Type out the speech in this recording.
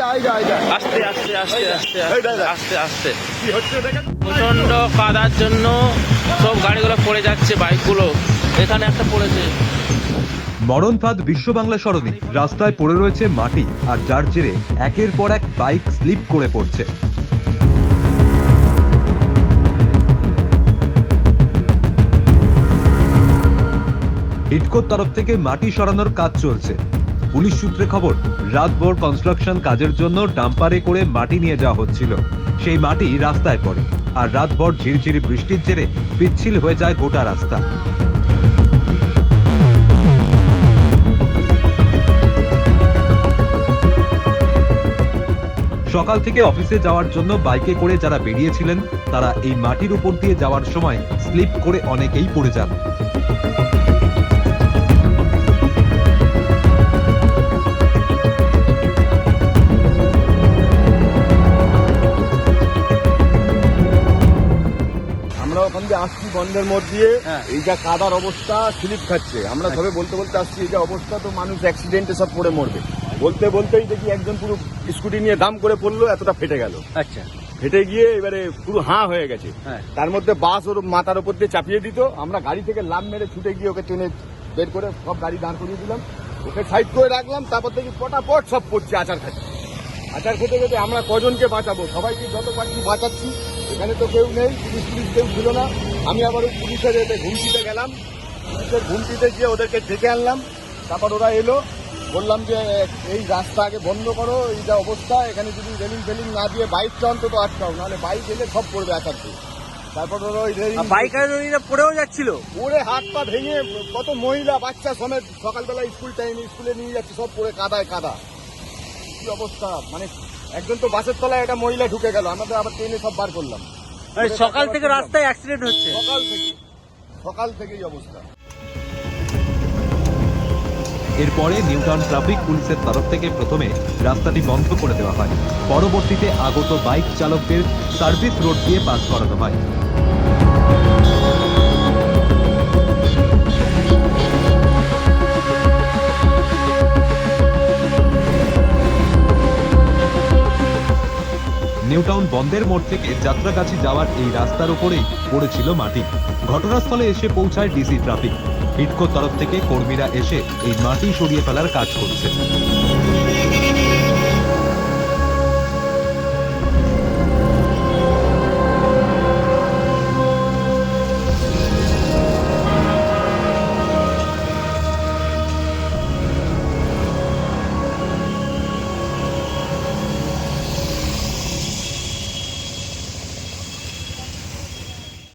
আস্তে আস্তে আস্তে আস্তে আস্তে আস্তে। প্রচণ্ড কাদার জন্য সব গাড়িগুলো পড়ে যাচ্ছে বাইকগুলো। এখানে একটা পড়েছে। মরণফাঁদ বিশ্ব বাংলা সরণি। রাস্তায় পড়ে রয়েছে মাটি আর যার জেরে একের পর এক বাইক স্লিপ করে পড়ছে। ইটকোর তরফ থেকে মাটি সরানোর কাজ চলছে। পুলিশ সূত্রে খবর, রাতভর কনস্ট্রাকশন কাজের জন্য ডাম্পারে করে মাটি নিয়ে যাওয়া হচ্ছিল। সেই মাটি রাস্তায় পড়ে, আর রাতভর ঝিরঝিরি বৃষ্টির জেরে পিচ্ছিল হয়ে যায় গোটা রাস্তা। সকাল থেকে অফিসে যাওয়ার জন্য বাইকে করে যারা বেরিয়েছিলেন, তারা এই মাটির উপর দিয়ে যাওয়ার সময় স্লিপ করে অনেকেই পড়ে যান। ওখান দিয়ে আসছি বন্ধের মধ্যে দিয়ে হ্যাঁ। এই যা কাদার অবস্থা স্লিপ খাচ্ছে। আমরা সবে বলতে বলতে আসছি এই যে অবস্থা তো মানুষ অ্যাক্সিডেন্টে সব পড়ে মরবে। বলতে বলতেই দেখি একজন পুরো স্কুটি নিয়ে দাম করে পড়ল এতটা ফেটে গেল। আচ্ছা। ফেটে গিয়ে এবারে পুরো হাঁ হয়ে গেছে। হ্যাঁ। তার মধ্যে বাস ওর মাথার উপর দিয়ে চাপিয়ে দিত। আমরা গাড়ি থেকে লাভ মেরে ছুটে গিয়ে ওকে টেনে বের করে সব গাড়ি দাঁড় করিয়ে দিলাম। ওকে সাইড করে রাখলাম তারপর দেখি পটাপট সব পড়ছে আচার খাচ্ছে। আচার খেতে খেতে আমরা কজনকে বাঁচাবো? সবাইকে যত পারছি বাঁচাচ্ছি। এখানে তো কেউ নেই পুলিশ পুলিশ কেউ ছিল না। আমি আবার ওই পুলিশের এতে ঘুমটিতে গেলাম। পুলিশের ঘুমটিতে গিয়ে ওদেরকে ডেকে আনলাম। তারপর ওরা এলো। বললাম যে এই রাস্তা আগে বন্ধ করো এই যা অবস্থা এখানে যদি রেলিং ফেলিং না দিয়ে বাইক বাইকটা অন্তত আটকাও নাহলে বাইক এলে সব পড়বে আচার দিয়ে তারপর ওরা ওই রেলিং বাইকাররা পড়েও যাচ্ছিল? পড়ে হাত পা ভেঙে কত মহিলা বাচ্চা সমেত সকালবেলা স্কুল টাইম স্কুলে নিয়ে যাচ্ছে সব পড়ে কাদায় কাদা। কি অবস্থা? মানে একজন তো বাসের তলায় একটা মহিলা ঢুকে গেল আমাদের আবার ট্রেনে সব বার করলাম। সকাল থেকে রাস্তায় অ্যাক্সিডেন্ট হচ্ছে। সকাল থেকে সকাল থেকেই অবস্থা। এরপরে নিউটাউন ট্রাফিক পুলিশের তরফ থেকে প্রথমে রাস্তাটি বন্ধ করে দেওয়া হয়। পরবর্তীতে আগত বাইক চালকদের সার্ভিস রোড দিয়ে পাস করানো হয়। নিউটাউন বন্ধের মোড় থেকে যাত্রাগাছি যাওয়ার এই রাস্তার উপরেই পড়েছিল মাটি। ঘটনাস্থলে এসে পৌঁছায় ডিসি ট্রাফিক। ইটকোর তরফ থেকে কর্মীরা এসে এই মাটি সরিয়ে ফেলার কাজ করছে।